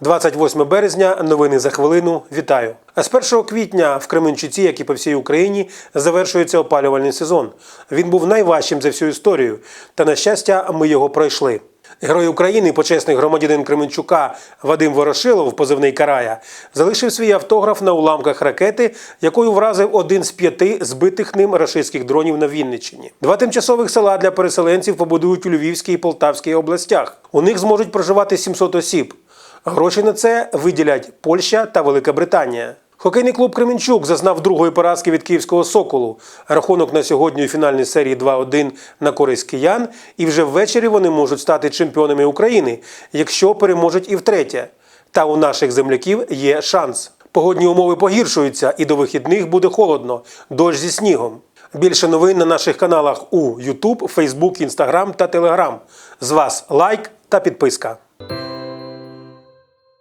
28 березня. Новини за хвилину. Вітаю. А з 1 квітня в Кременчуці, як і по всій Україні, завершується опалювальний сезон. Він був найважчим за всю історію. Та на щастя, ми його пройшли. Герой України, почесний громадянин Кременчука Вадим Ворошилов, позивний Карая, залишив свій автограф на уламках ракети, якою вразив один з п'яти збитих ним рашистських дронів на Вінниччині. Два тимчасових села для переселенців побудують у Львівській і Полтавській областях. У них зможуть проживати 700 осіб. Гроші на це виділять Польща та Велика Британія. Хокейний клуб Кременчук зазнав другої поразки від київського соколу. Рахунок на сьогодні у фінальній серії 2-1 на користь киян, і вже ввечері вони можуть стати чемпіонами України, якщо переможуть і втретє. Та у наших земляків є шанс. Погодні умови погіршуються, і до вихідних буде холодно, дощ зі снігом. Більше новин на наших каналах у YouTube, Facebook, Instagram та Telegram. З вас лайк та підписка.